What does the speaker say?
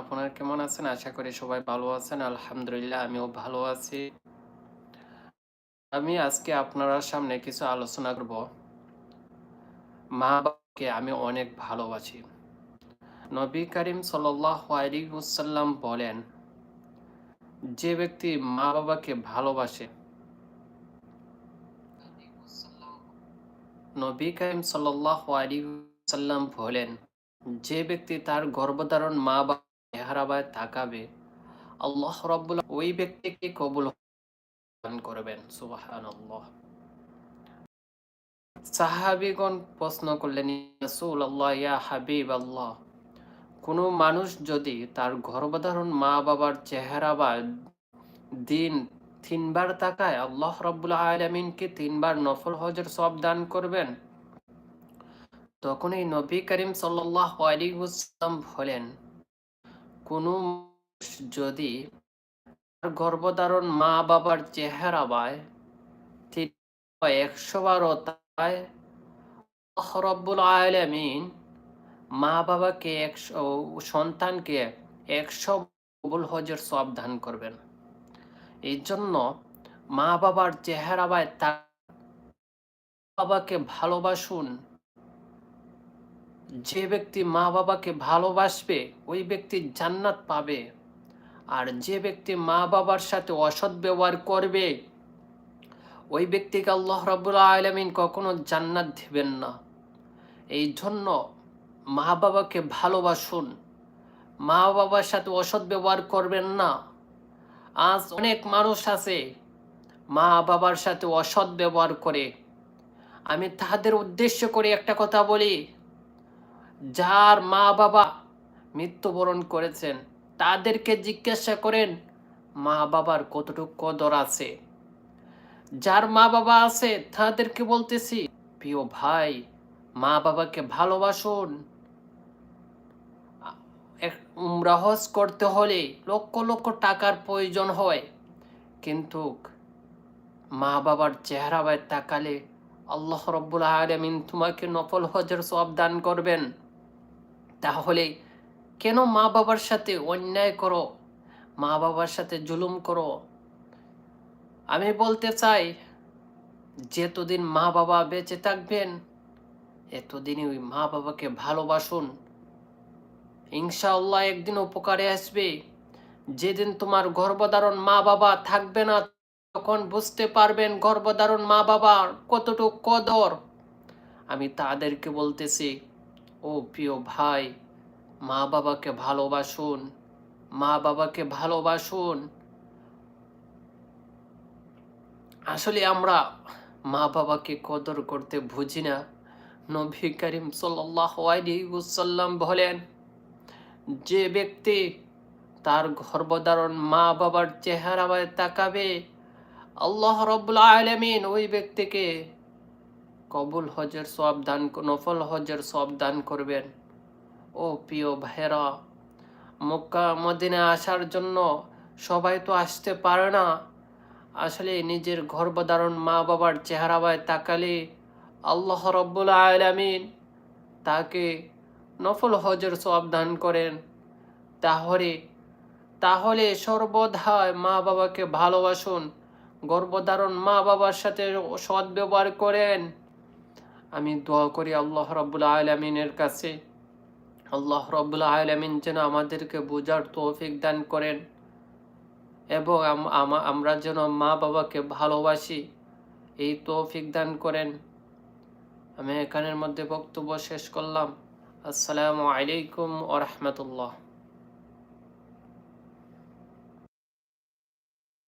আপনারা কেমন আছেন? আশা করি সবাই ভালো আছেন। আলহামদুলিল্লাহ, আমিও ভালো আছি। আমি আজকে আপনার সামনে কিছু আলোচনা করব। মা বাবাকে আমি অনেক ভালোবাসি। নবী করিম সাল্লাম বলেন, যে ব্যক্তি মা বাবাকে ভালোবাসে, নবী করিম সাল্লাম বলেন, যে ব্যক্তি তার গর্ভধারণ মা বাবা চেহারাবায় তাকাবে, আল্লাহ রব্বুল ওই ব্যক্তিকে কবুল করবেন, সুবহানাল্লাহ। সাহাবিগণ প্রশ্ন করলেন রাসূল আল্লাহ ইয়া হাবিব আল্লাহ কোনো মানুষ যদি তার গর্ভধারণ মা বাবার চেহারা বা দিন তিনবার তাকায়, আল্লাহ রব্বুল আলমিনকে তিনবার নফল হজের সব দান করবেন? তখন এই নবী করিম সাল্লাহ আলিউসালাম বলেন কোনো যদি তার গর্ভধারণ মা বাবার চেহারা বায় একশো বারো তাই রব্বুল আলমিন মা বাবাকে একশো সন্তানকে একশো কবুল হজের সব করবেন। এই জন্য মা বাবার চেহারা বায় তা বাবাকে ভালোবাসুন। যে ব্যক্তি মা বাবাকে ভালোবাসবে, ওই ব্যক্তি জান্নাত পাবে। আর যে ব্যক্তি মা বাবার সাথে অসৎ ব্যবহার করবে, ওই ব্যক্তিকে আল্লাহ রবুল্লা আলমিন কখনো জান্নাত দিবেন না। এই জন্য মা বাবাকে ভালোবাসুন। মা বাবার সাথে অসৎ ব্যবহার করবেন না। আজ অনেক মানুষ আছে মা বাবার সাথে অসৎ ব্যবহার করে। আমি তাদের উদ্দেশ্য করে একটা কথা বলি। যার মা বাবা মৃত্যুবরণ করেছেন, তাদেরকে জিজ্ঞাসা করেন মা বাবার কতটুকু কদর আছে? যার মা বাবা আছে, তাদেরকে বলতেছি, প্রিয় ভাই মা বাবাকে ভালোবাসুন রহস করতে হলে লক্ষ লক্ষ টাকার প্রয়োজন হয়। কিন্তু মা বাবার চেহারা তাকালে আল্লাহ রব্বুল আলমিন তোমাকে নফল হজের সব দান করবেন। তাহলে কেন মা বাবার সাথে অন্যায় করো? মা বাবার সাথে জুলুম করো? আমি বলতে চাই, যেতদিন মা বাবা বেঁচে থাকবেন, এতদিনই ওই মা বাবাকে ভালোবাসুন। ইনশাআল্লাহ একদিন উপকারে আসবে। যেদিন তোমার গর্ভধারণ মা বাবা থাকবে না, তখন বুঝতে পারবেন গর্ভধারণ মা বাবার কতটুক কদর। আমি তাদেরকে বলতেছি ও প্রিয় ভাই, মা বাবাকে ভালোবাসুন, মা বাবাকে ভালোবাসুন। আসলে আমরা মা বাবাকে কদর করতে বুঝি না। নবী করিম সাল্লাম বলেন, যে ব্যক্তি তার গর্ভধারণ মা বাবার চেহারা তাকাবে, আল্লাহ রব্বুল আলমিন ওই ব্যক্তিকে কবুল হজের সব দান নফল হজের সব দান করবেন। ও প্রিয় ভাইরা মক্কা মদিনে আসার জন্য সবাই তো আসতে পারে না। আসলে নিজের গর্ভধারণ মা বাবার চেহারা বায় তাকালে আল্লাহ রব্বুল আলমিন তাকে নফল হজের সব দান করেন। তাহলে তাহলে সর্বদায় মা বাবাকে ভালোবাসুন, গর্ভধারণ মা বাবার সাথে সদ্ব্যবহার করেন। আমি দোয়া করি আল্লাহ রব্বুল আলমিনের কাছে। আল্লাহ রব্বুল আলমিন যেন আমাদেরকে বোঝার তৌফিক দান করেন এবং আমরা যেন মা বাবাকে ভালোবাসি, এই তৌফিক দান করেন। আমি এখানের মধ্যে বক্তব্য শেষ করলাম। আসসালামু আলাইকুম ওরহমতুল্লাহ